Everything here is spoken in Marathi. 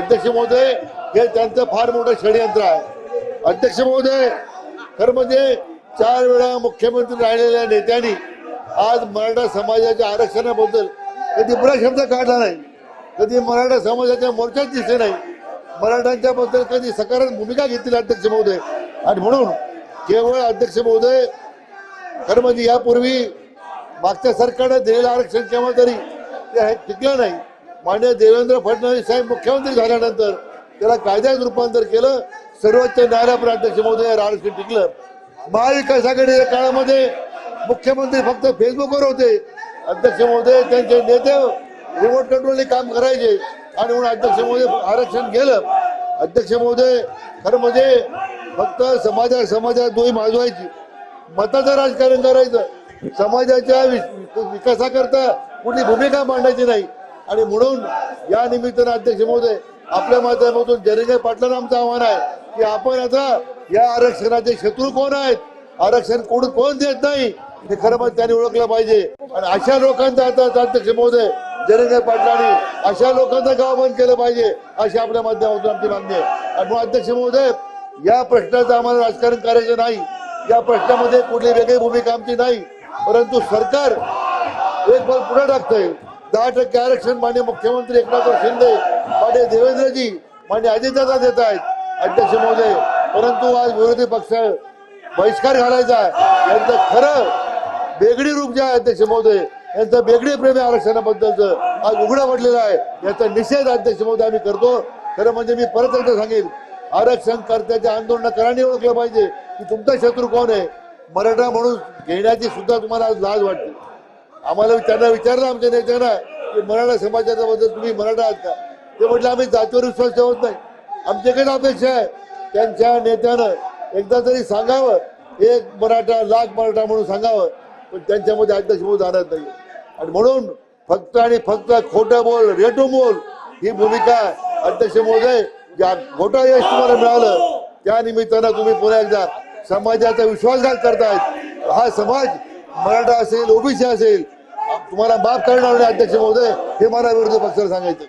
अध्यक्ष महोदय हे त्यांचं फार मोठं षडयंत्र आहे. अध्यक्ष महोदय खरं म्हणजे चार वेळा मुख्यमंत्री राहिलेल्या नेत्यांनी आज मराठा समाजाच्या आरक्षणाबद्दल कधी बुरा शब्द काढला नाही कधी मराठा समाजाच्या मोर्चात दिसले नाही मराठ्यांच्या बद्दल कधी सकारात्मक भूमिका घेतली अध्यक्ष महोदय. आणि म्हणून केवळ अध्यक्ष महोदय खरं म्हणजे यापूर्वी मागच्या सरकारने दिलेलं आरक्षण केव्हा तरी ते टिकलं नाही. मान्य देवेंद्र फडणवीस साहेब मुख्यमंत्री झाल्यानंतर त्याला कायद्यात रूपांतर केलं सर्वोच्च न्यायालयापर्यंत अध्यक्ष महोदय हे आरक्षण टिकलं. महाविकास आघाडीच्या काळामध्ये मुख्यमंत्री फक्त फेसबुकवर होते. अध्यक्ष महोदय त्यांचे नेते रिमोट कंट्रोलने काम करायचे आणि म्हणून अध्यक्ष महोदय आरक्षण गेलं अध्यक्ष महोदय खरं म्हणजे फक्त समाजा समाजात दोही माजवायची मताचं राजकारण करायचं. समाजाच्या वि- विकासाकरता कुठली भूमिका मांडायची नाही. आणि म्हणून या निमित्तानं अध्यक्ष महोदय आपल्या माध्यमातून जरिंगे पाटलांना आमचं आव्हान आहे की आपण आता या आरक्षणाचे शत्रू कोण आहेत? आरक्षण कोण कोण देत नाही? हे खरं म्हणजे त्यांनी ओळखलं पाहिजे. आणि अशा लोकांचा आता अध्यक्ष महोदय जरिंगे पाटलांनी अशा लोकांचं गाव बंद केलं पाहिजे अशी आपल्या माध्यमातून आमची मागणी आहे. आणि म्हणून अध्यक्ष महोदय या प्रश्नाचं आम्हाला राजकारण करायचं नाही. या प्रश्नामध्ये कुठली वेगळी भूमिका आमची नाही. परंतु सरकार एक बल पुढे टाकतंय. दहा टक्के आरक्षण मान्य मुख्यमंत्री एकनाथ शिंदे मान्य देवेंद्रजी मान्य अजितदादा देत आहेत. अध्यक्ष महोदय परंतु आज विरोधी पक्ष बहिष्कार घालायचा आहे. यांचं खरं बेगडी रूप जे आहे अध्यक्ष महोदय यांचं बेगडी प्रेम आरक्षणाबद्दलचं आज उघडं पडलेलं आहे. याचा निषेध अध्यक्ष महोदय आम्ही करतो. खरं म्हणजे मी परत एकदा सांगेन आरक्षण करत्याच्या आंदोलनाकरांनी ओळखलं पाहिजे की तुमचा शत्रू कोण आहे? मराठा म्हणून घेण्याची सुद्धा तुम्हाला आज लाज वाटते. आम्हाला त्यांना विचारलं आमच्या नेत्यांना की मराठा समाजाच्या बद्दल तुम्ही मराठा आहात का? ते म्हटलं आम्ही जातीवर विश्वास ठेवत नाही. आमच्याकडे अपेक्षा आहे. त्यांच्या नेत्यानं एकदा तरी सांगावं. एक मराठा लाख मराठा म्हणून सांगावं. पण त्यांच्यामध्ये अध्यक्ष म्हणून नाही. आणि म्हणून फक्त आणि फक्त खोटं बोल रेटू बोल ही भूमिका अध्यक्ष महोदय ज्या खोटं यश तुम्हाला मिळालं त्या निमित्तानं तुम्ही पुन्हा एकदा समाजाचा विश्वासघात करतायत. हा समाज मराठा असेल ओबीसी असेल तुम्हाला माफ करणार नाही अध्यक्ष महोदय. हे मला विरोधी पक्षाला सांगायचं